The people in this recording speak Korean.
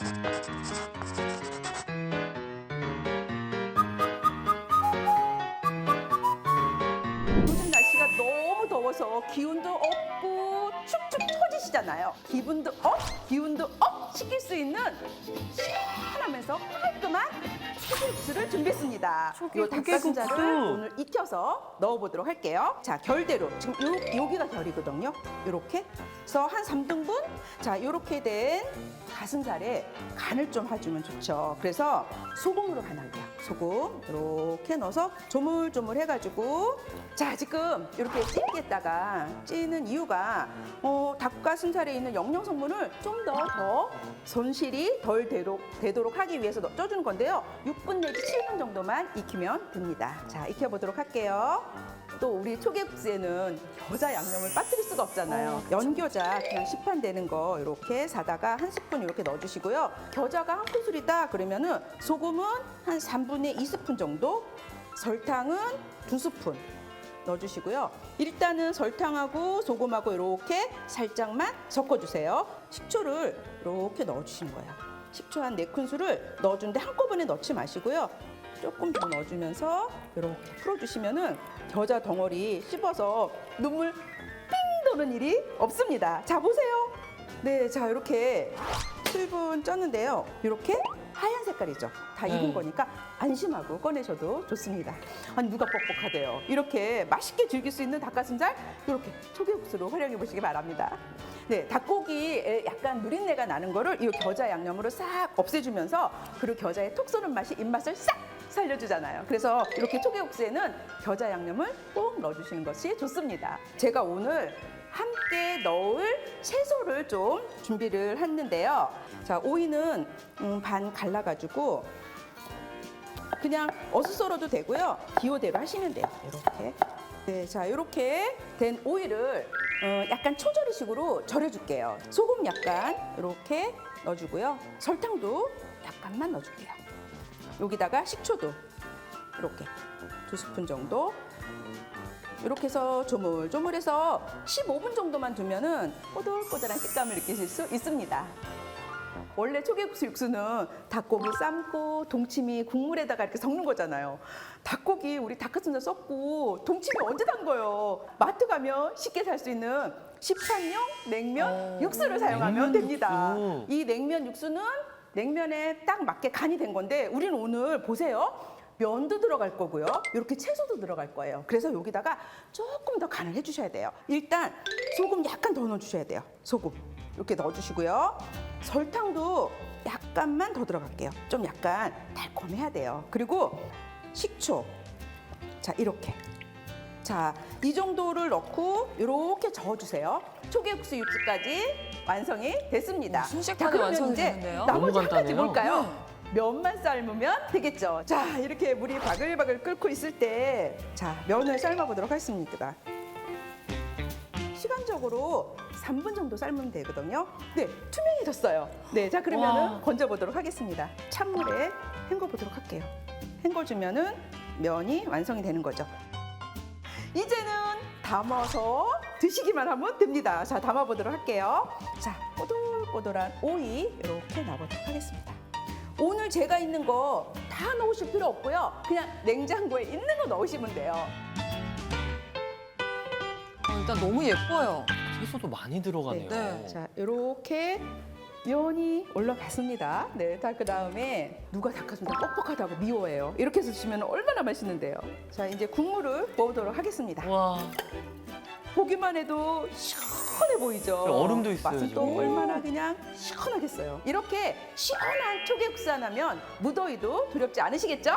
요즘 날씨가 너무 더워서 기운도 없고 축축 처지시잖아요. 기분도 업, 기운도 업 시킬 수 있는 시원하면서 깔끔한 초계국수를 준비했습니다. 요 닭가슴살을 초계국수. 오늘 익혀서 넣어보도록 할게요. 자, 결대로 지금 요, 여기가 결이거든요. 요렇게. 그래서 한 3등분. 자, 요렇게 된 가슴살에 간을 좀 해주면 좋죠. 그래서 소금으로 간할게요. 소금 이렇게 넣어서 조물조물 해가지고 자 지금 이렇게 찌겠다가 찌는 이유가 어, 닭가슴살에 있는 영양 성분을 좀 더 더 손실이 덜 되도록, 되도록 하기 위해서 넣- 쪄주는 건데요. 6분 내지 7분 정도만 익히면 됩니다. 자 익혀보도록 할게요. 또 우리 초계국수에는 겨자 양념을 빠뜨릴 수가 없잖아요. 연겨자 그냥 시판되는 거 이렇게 사다가 한 스푼 이렇게 넣어주시고요. 겨자가 한 큰술이다 그러면은 소금은 한 3분의 2스푼 정도, 설탕은 두 스푼 넣어주시고요. 일단은 설탕하고 소금하고 이렇게 살짝만 섞어주세요. 식초를 이렇게 넣어주시는 거예요. 식초 한 네 큰술을 넣어주는데 한꺼번에 넣지 마시고요. 조금 더 넣어주면서 이렇게 풀어주시면은 겨자 덩어리 씹어서 눈물 삥 도는 일이 없습니다. 자 보세요. 네, 자 이렇게 7분 쪘는데요. 이렇게 하얀 색깔이죠. 다 익은 네. 거니까 안심하고 꺼내셔도 좋습니다. 아니 누가 뻑뻑하대요. 이렇게 맛있게 즐길 수 있는 닭가슴살 이렇게 초계국수로 활용해 보시기 바랍니다. 네, 닭고기에 약간 누린내가 나는 거를 이 겨자 양념으로 싹 없애주면서 그리고 겨자의 톡 쏘는 맛이 입맛을 싹 살려주잖아요. 그래서 이렇게 초계국수에는 겨자 양념을 꼭 넣어주시는 것이 좋습니다. 제가 오늘 함께 넣을 채소를 좀 준비를 했는데요. 자, 오이는 음, 반 갈라가지고 그냥 어슷 썰어도 되고요. 기호대로 하시면 돼요. 이렇게. 네, 자, 이렇게 된 오이를 어, 약간 초절이식으로 절여줄게요. 소금 약간 이렇게 넣어주고요. 설탕도 약간만 넣어줄게요. 여기다가 식초도 이렇게 두 스푼 정도 이렇게 해서 조물조물해서 15분 정도만 두면은 꼬들꼬들한 식감을 느끼실 수 있습니다. 원래 초계국수 육수는 닭고기 삶고 동치미 국물에다가 이렇게 섞는 거잖아요. 닭고기 우리 닭가슴살 섞고 동치미 언제 담궈요? 마트 가면 쉽게 살 수 있는 시판용 냉면 육수를 사용하면 냉면 됩니다. 육수. 이 냉면 육수는 냉면에 딱 맞게 간이 된 건데 우리는 오늘 보세요. 면도 들어갈 거고요. 이렇게 채소도 들어갈 거예요. 그래서 여기다가 조금 더 간을 해주셔야 돼요. 일단 소금 약간 더 넣어주셔야 돼요. 소금 이렇게 넣어주시고요. 설탕도 약간만 더 들어갈게요. 좀 약간 달콤해야 돼요. 그리고 식초. 자 이렇게. 자, 이 정도를 넣고 이렇게 저어주세요. 초계국수 육수까지 완성이 됐습니다. 순식간에 자, 그러면 완성이 이제? 나머지 너무 한 가지 간단해요. 뭘까요? 면만 삶으면 되겠죠. 자, 이렇게 물이 바글바글 끓고 있을 때, 자, 면을 삶아보도록 하겠습니다. 시간적으로 3분 정도 삶으면 되거든요. 네, 투명해졌어요. 네, 자, 그러면은 와. 건져보도록 하겠습니다. 찬물에 헹궈보도록 할게요. 헹궈주면은 면이 완성이 되는 거죠. 이제는 담아서 드시기만 하면 됩니다. 자, 담아보도록 할게요. 자, 꼬들꼬들한 오이 이렇게 넣어보도록 하겠습니다. 오늘 제가 있는 거 다 넣으실 필요 없고요. 그냥 냉장고에 있는 거 넣으시면 돼요. 어, 일단 너무 예뻐요. 채소도 많이 들어가네요. 네. 자, 이렇게 면이 올라갔습니다. 네, 자, 그 다음에 누가 닭가슴살 뻑뻑하다고 미워해요. 이렇게 해서 드시면 얼마나 맛있는데요. 자, 이제 국물을 부어보도록 하겠습니다. 와, 보기만 해도 시원해 보이죠. 얼음도 있어요, 맛은 또. 얼마나 그냥 시원하겠어요. 이렇게 시원한 초계국수 하나면 무더위도 두렵지 않으시겠죠?